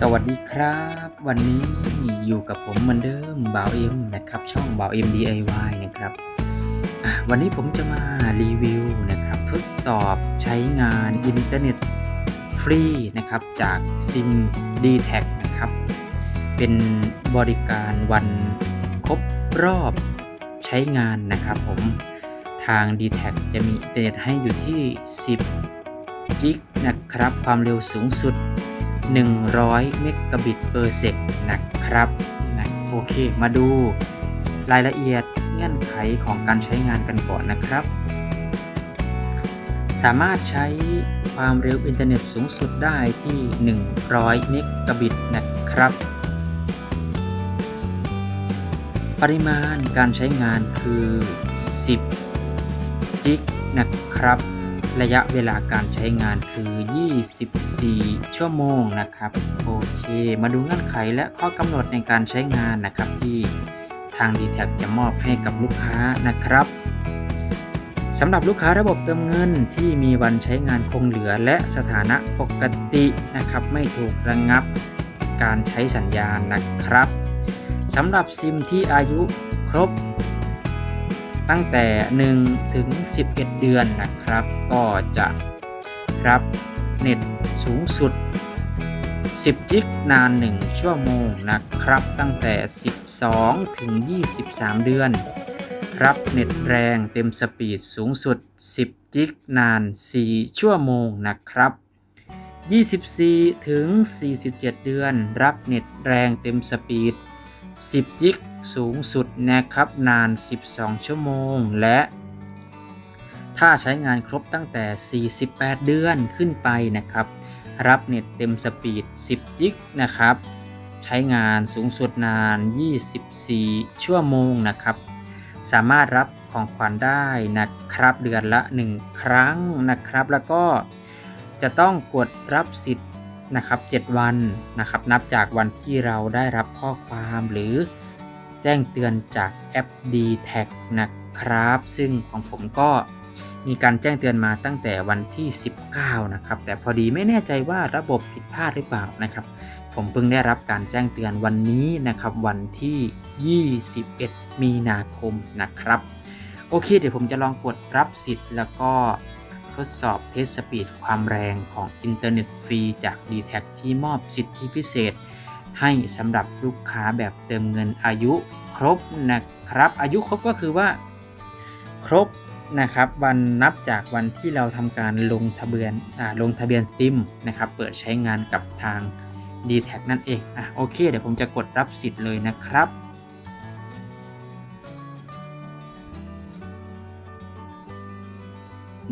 สวัสดีครับ วันนี้อยู่กับผมเหมือนเดิมบ่าวเอ็มนะครับ ช่องบ่าวเอ็ม DIY นะครับวันนี้ผมจะมารีวิวนะครับทดสอบใช้งานอินเทอร์เน็ตฟรีนะครับจากซิม d t แทนะครับ เป็นบริการวันครบรอบใช้งานนะครับผมทาง d t แทจะมีอินเทอร์เน็ตให้อยู่ที่ 10 กิกนะครับ ความเร็วสูงสุด 100 เมกะบิตเปอร์เซกนะครับนะโอเค มาดูรายละเอียดเงื่อนไขของการใช้งานกันก่อนนะครับ สามารถใช้ความเร็วอินเทอร์เน็ตสูงสุดได้ที่ 100 เมกะบิตนะครับ ปริมาณการใช้งานคือ 10 จิกนะครับ ระยะเวลาการใช้งานคือ 24 ชั่วโมงนะครับ โอเค มาดูเงื่อนไขและข้อกำหนดในการใช้งานนะครับที่ทาง d t แทจะมอบให้กับลูกค้านะครับสำหรับลูกค้าระบบเติมเงินที่มีวันใช้งานคงเหลือและสถานะปกตินะครับ ไม่ถูกระงงับการใช้สัญญาณนะครับสำหรับซิมที่อายุครบ ตั้งแต่ 1 ถึง 11 เดือนนะครับ ก็จะรับ สูงสุด 10จิกนาน 1 ชั่วโมงนะครับ ตั้งแต่ 12 ถึง 23 เดือน รับเน็ตแรงเต็มสปีดสูงสุด 10จิกนาน 4 ชั่วโมงนะครับ 24 ถึง 47 เดือน รับเน็ตแรงเต็มสปีด 10จิกสูงสุดนะครับนาน 12 ชั่วโมง และ ถ้าใช้งานครบตั้งแต่ 48 เดือนขึ้นไปนะครับ รับเน็ตเต็มสปีด 10 จิกนะครับ ใช้งานสูงสุดนาน 24 ชั่วโมงนะครับ สามารถรับของขวัญได้นะครับเดือนละ 1 ครั้งนะครับ แล้วก็จะต้องกดรับสิทธิ์นะครับ 7 วันนะครับ นับจากวันที่เราได้รับข้อความหรือแจ้งเตือนจากแอป d t a g นะครับ ซึ่งของผมก็ มีการแจ้งเตือนมาตั้งแต่วันที่ 19 นะครับ แต่พอดีไม่แน่ใจว่าระบบผิดพลาดหรือเปล่านะครับ ผมเพิ่งได้รับการแจ้งเตือนวันนี้นะครับ วันที่ 21 มีนาคมนะครับ โอเค เดี๋ยวผมจะลองกดรับสิทธิ์ แล้วก็ทดสอบเทสสปีดความแรงของอินเทอร์เน็ตฟรีจาก d t แทที่มอบสิทธิพิเศษ ให้สำหรับลูกค้าแบบเติมเงินอายุครบนะครับ อายุครบก็คือว่า ครบ นะครับวันนับจากวันที่เราทำการลงทะเบียนลงทะเบียนซิมนะครับเปิดใช้งานกับทาง d t แทนั่นเองอะโอเค เดี๋ยวผมจะกดรับสิทธิ์เลยนะครับ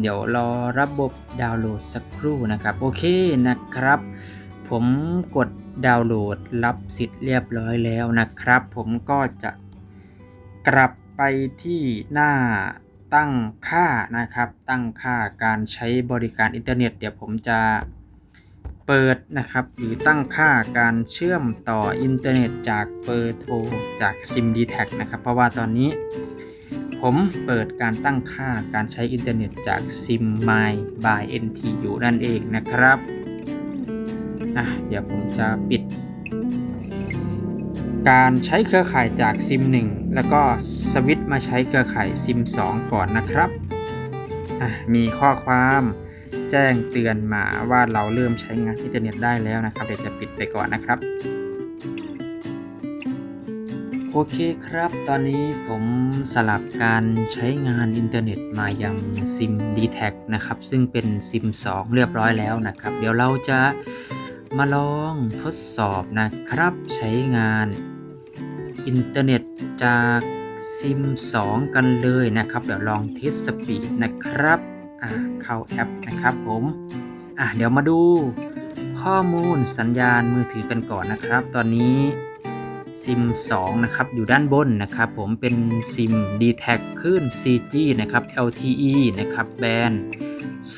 เดี๋ยวรอระบบดาวน์โหลดสักครู่นะครับโอเคนะครับ ผมกดดาวน์โหลดรับสิทธิ์เรียบร้อยแล้วนะครับ ผมก็จะกลับไปที่หน้า ตั้งค่านะครับ ตั้งค่าการใช้บริการอินเทอร์เน็ต เดี๋ยวผมจะเปิดนะครับ หรือตั้งค่าการเชื่อมต่ออินเทอร์เน็ตจากเบอร์โทรจากซิม d t แทนะครับ เพราะว่าตอนนี้ ผมเปิดการตั้งค่าการใช้อินเทอร์เน็ตจากซิม My by NT อยู่นั่นเองนะครับอะเดี๋ยวผมจะปิด การใช้เครือข่ายจากซิม 1 แล้วก็สวิตช์มาใช้เครือข่ายซิม 2 ก่อนนะครับ มีข้อความแจ้งเตือนมาว่าเราเริ่มใช้งานอินเทอร์เน็ตได้แล้วนะครับเดี๋ยวจะปิดไปก่อนนะครับ โอเคครับ ตอนนี้ผมสลับการใช้งานอินเทอร์เน็ตมายังซิม d t แทนะครับ ซึ่งเป็นซิม 2 เรียบร้อยแล้วนะครับ เดี๋ยวเราจะมาลองทดสอบนะครับใช้งาน อินเทอร์เน็ตจากซิม 2 กันเลยนะครับ เดี๋ยวลองเทสสปีดนะครับอ่าเข้าแอปนะครับผมอะเดี๋ยวมาดูข้อมูลสัญญาณมือถือกันก่อนนะครับ ตอนนี้ซิม 2 นะครับ อยู่ด้านบนนะครับ ผมเป็นซิม d t แทขึ้น 4G นะครับ LTE นะครับ แบนด์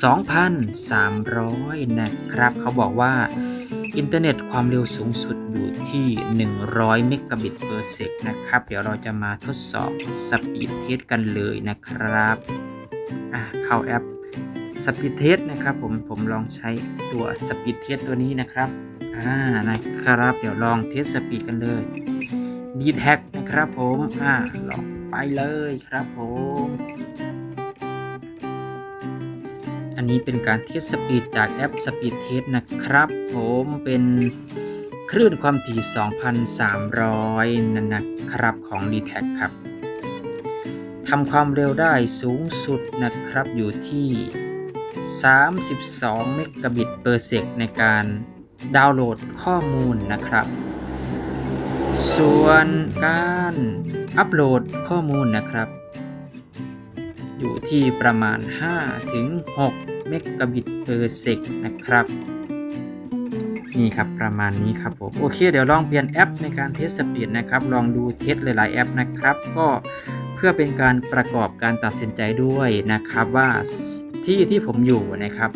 2,300 นะครับ เขาบอกว่า อินเทอร์เน็ตความเร็วสูงสุดอยู่ที่ 100 เมกะบิตเปอร์เซกนะครับ เดี๋ยวเราจะมาทดสอบสปีดเทสกันเลยนะครับอะเข้าแอปสปีดเทสนะครับผมผมลองใช้ตัวสปีดเทสตัวนี้นะครับอ่านะครับ เดี๋ยวลองเทสสปีดกันเลยดีแท็กนะครับผมอ่าลองไปเลยครับผม อันนี้เป็นการเทสสปีดจากแอปสปีดเทสนะครับ ผมเป็นคลื่นความถี่ 2,300 นั่นนะครับของ d t แทครับทำความเร็วได้สูงสุดนะครับอยู่ที่ 32 เมกะบิตเปอร์เซกในการดาวน์โหลดข้อมูลนะครับ ส่วนการอัปโหลดข้อมูลนะครับ อยู่ที่ประมาณ 5 ถึง 6 เมกะบิตเปอร์เซกนะครับ นี่ครับประมาณนี้ครับผมโอเคเดี๋ยวลองเปลี่ยนแอปในการเทสสปีดนะครับ ลองดูเทสหลายๆแอปนะครับ ก็เพื่อเป็นการประกอบการตัดสินใจด้วยนะครับว่าที่ที่ผมอยู่นะครับ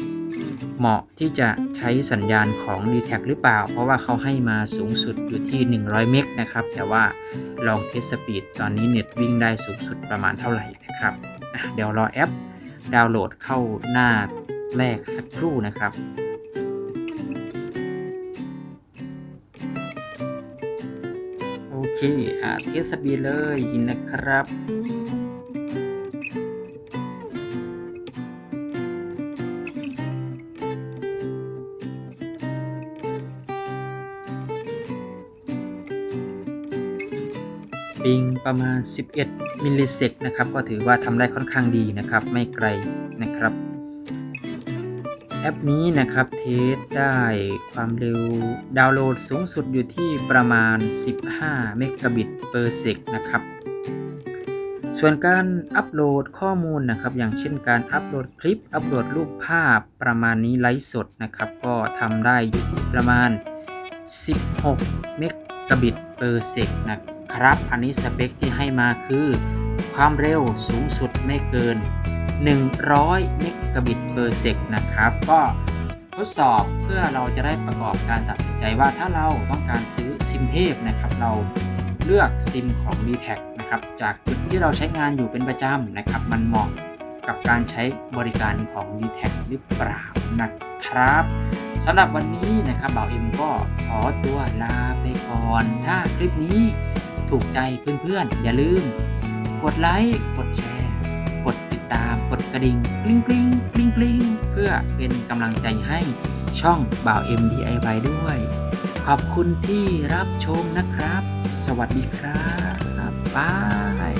เหมาะที่จะใช้สัญญาณของ d t แทหรือเปล่า เพราะว่าเขาให้มาสูงสุดอยู่ที่ 100 เมกนะครับ แต่ว่าลองเทสสปีดตอนนี้เน็ตวิ่งได้สูงสุดประมาณเท่าไหร่นะครับ เดี๋ยวรอแอปดาวน์โหลดเข้าหน้า แรกสักครู่นะครับโอเคอะเทสสปีเลยนะครับปิงประมาณ 11 มิลลิเซกนะครับ ก็ถือว่าทำได้ค่อนข้างดีนะครับ ไม่ไกลนะครับ แอปนี้นะครับเทสได้ความเร็วดาวน์โหลดสูงสุดอยู่ที่ประมาณ 15 เมกะบิตเปอร์เซกนะครับ ส่วนการอัปโหลดข้อมูลนะครับ อย่างเช่นการอัปโหลดคลิป อัปโหลดรูปภาพประมาณนี้ไลฟ์สดนะครับ ก็ทำได้อยู่ประมาณ 16 เมกะบิตเปอร์เซกนะครับ อันนี้สเปคที่ให้มาคือ ความเร็วสูงสุดไม่เกิน 100เมกะบิตเปอร์เซกนะครับ ก็ทดสอบเพื่อเราจะได้ประกอบการตัดสินใจว่าถ้าเราต้องการซื้อซิมเทพนะครับ เราเลือกซิมของ d t แทนะครับ จากจุดที่เราใช้งานอยู่เป็นประจำนะครับ มันเหมาะกับการใช้บริการของ d t แทหรือเปล่านะครับสำหรับวันนี้นะครับบ่าวเอ็มก็ขอตัวลาไปก่อน ถ้าคลิปนี้ถูกใจเพื่อนๆ อย่าลืม กดไลค์ กดแชร์ ตามกดกระดิ่งกริ๊งกริ๊งกริ๊งกริ๊งเพื่อเป็นกำลังใจให้ช่องบ่าว MDIY ด้วย ขอบคุณที่รับชมนะครับ สวัสดีครับบาย